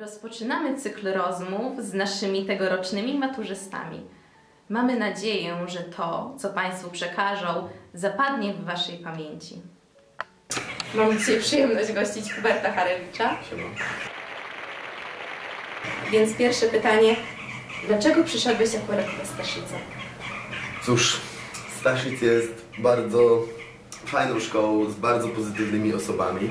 Rozpoczynamy cykl rozmów z naszymi tegorocznymi maturzystami. Mamy nadzieję, że to, co Państwu przekażą, zapadnie w Waszej pamięci. Mam dzisiaj przyjemność gościć Huberta Harewicza. Więc pierwsze pytanie. Dlaczego przyszedłeś akurat do Staszica? Cóż, Staszic jest bardzo fajną szkołą z bardzo pozytywnymi osobami,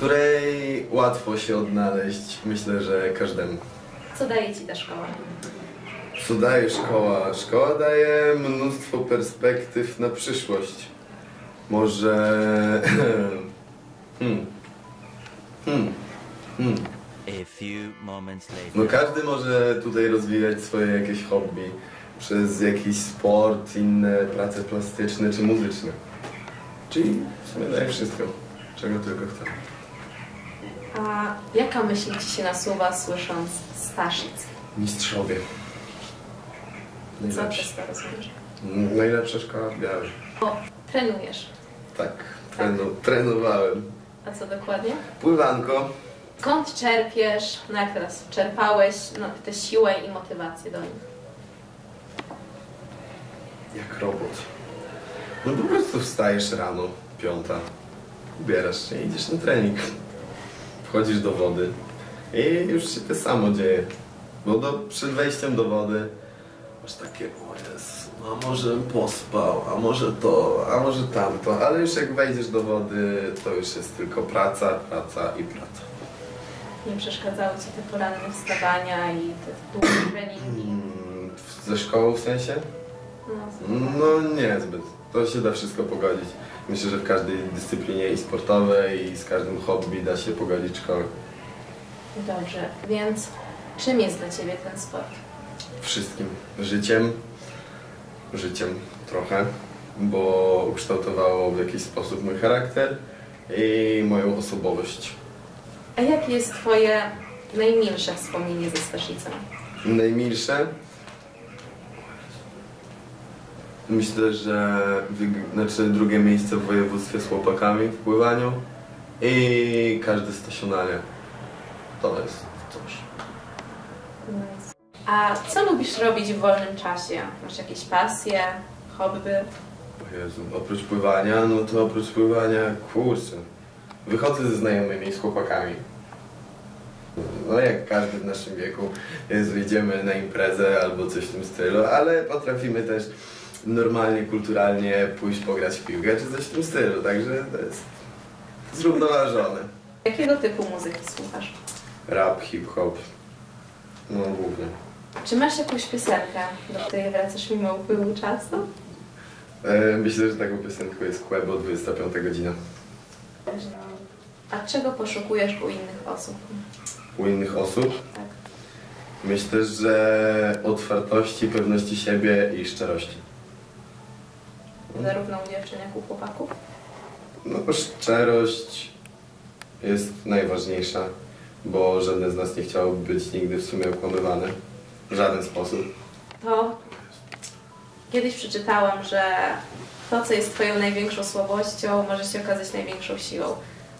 której łatwo się odnaleźć, myślę, że każdemu. Co daje Ci ta szkoła? Co daje szkoła? Szkoła daje mnóstwo perspektyw na przyszłość. Może... hmm. Hmm. Hmm. A few moments later. No każdy może tutaj rozwijać swoje jakieś hobby przez jakiś sport, inne prace plastyczne czy muzyczne. Czyli w sumie daje wszystko, czego tylko chce. A jaka myśl Ci się nasuwa słysząc Staszic? Mistrzowie. Co Najlepsi. przez to? Najlepsza szkoła w Białej. O, trenujesz. Tak, trenu, trenowałem. A co dokładnie? Pływanko. Skąd czerpiesz, no jak teraz, czerpałeś no, tę siłę i motywację do nich? Jak robot. No po prostu wstajesz rano, piąta, ubierasz się i idziesz na trening. Wchodzisz do wody i już się to samo dzieje. Bo do, przed wejściem do wody masz takie, o Jezu, a może pospał, a może to, a może tamto, ale już jak wejdziesz do wody, to już jest tylko praca, praca i praca. Nie przeszkadzały Ci te poranne wstawania i te długie treningi? Mm, Ze szkołą w sensie? No, No niezbyt. To się da wszystko pogodzić. Myślę, że w każdej dyscyplinie i sportowej i z każdym hobby da się pogodzić szkołę. Dobrze, więc czym jest dla Ciebie ten sport? Wszystkim. Życiem. Życiem trochę, bo ukształtowało w jakiś sposób mój charakter i moją osobowość. A jakie jest Twoje najmilsze wspomnienie ze Staszicą? Najmilsze? Myślę, że znaczy drugie miejsce w województwie z chłopakami w pływaniu i każde stacjonalnie. To jest coś. A co lubisz robić w wolnym czasie? Masz jakieś pasje, hobby? O Jezu, oprócz pływania, no to oprócz pływania, kurczę, wychodzę ze znajomymi, z chłopakami. No jak każdy w naszym wieku, wyjdziemy na imprezę albo coś w tym stylu, ale potrafimy też normalnie, kulturalnie pójść pograć w piłkę czy coś w tym stylu, także to jest zrównoważone. Jakiego typu muzyki słuchasz? Rap, hip-hop, no głównie. Czy masz jakąś piosenkę, do której wracasz mimo upływu czasu? E, myślę, że taką piosenką jest Quebo 25 godzina. A czego poszukujesz u innych osób? U innych osób Tak. Myślę, że otwartości, pewności siebie i szczerości. Zarówno u dziewczyn, jak u chłopaków? No szczerość jest najważniejsza, bo żaden z nas nie chciałby być nigdy w sumie okłamywany. W żaden sposób. To kiedyś przeczytałam, że to, co jest Twoją największą słabością, może się okazać największą siłą.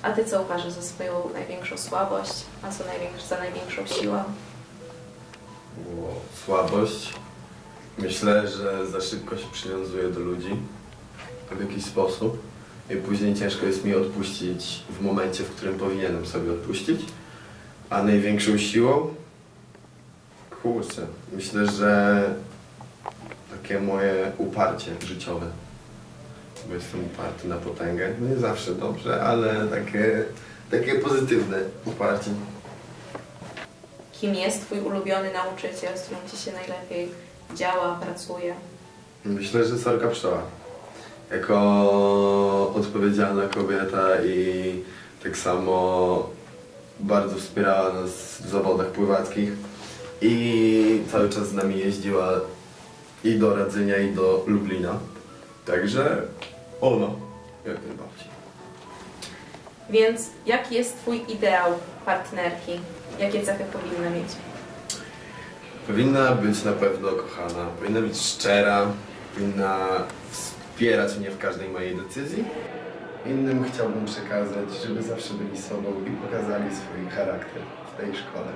A Ty co uważasz za swoją największą słabość, a co największ, za największą siłę? Słabość. Myślę, że za szybko się przywiązuję do ludzi w jakiś sposób i później ciężko jest mi odpuścić w momencie, w którym powinienem sobie odpuścić. A największą siłą? Kurczę, myślę, że takie moje uparcie życiowe. Bo jestem uparty na potęgę. No Nie zawsze dobrze, ale takie, takie pozytywne uparcie. Kim jest Twój ulubiony nauczyciel, z którym Ci się najlepiej działa, pracuje? Myślę, że Sorka Pszczoła. Jako odpowiedzialna kobieta i tak samo bardzo wspierała nas w zawodach pływackich i cały czas z nami jeździła i do Radzynia i do Lublina. Także ona jak najbardziej. Więc jaki jest Twój ideał partnerki? Jakie cechy powinna mieć? Powinna być na pewno kochana, powinna być szczera, powinna wspierać mnie w każdej mojej decyzji Innym chciałbym przekazać, żeby zawsze byli sobą i pokazali swój charakter w tej szkole.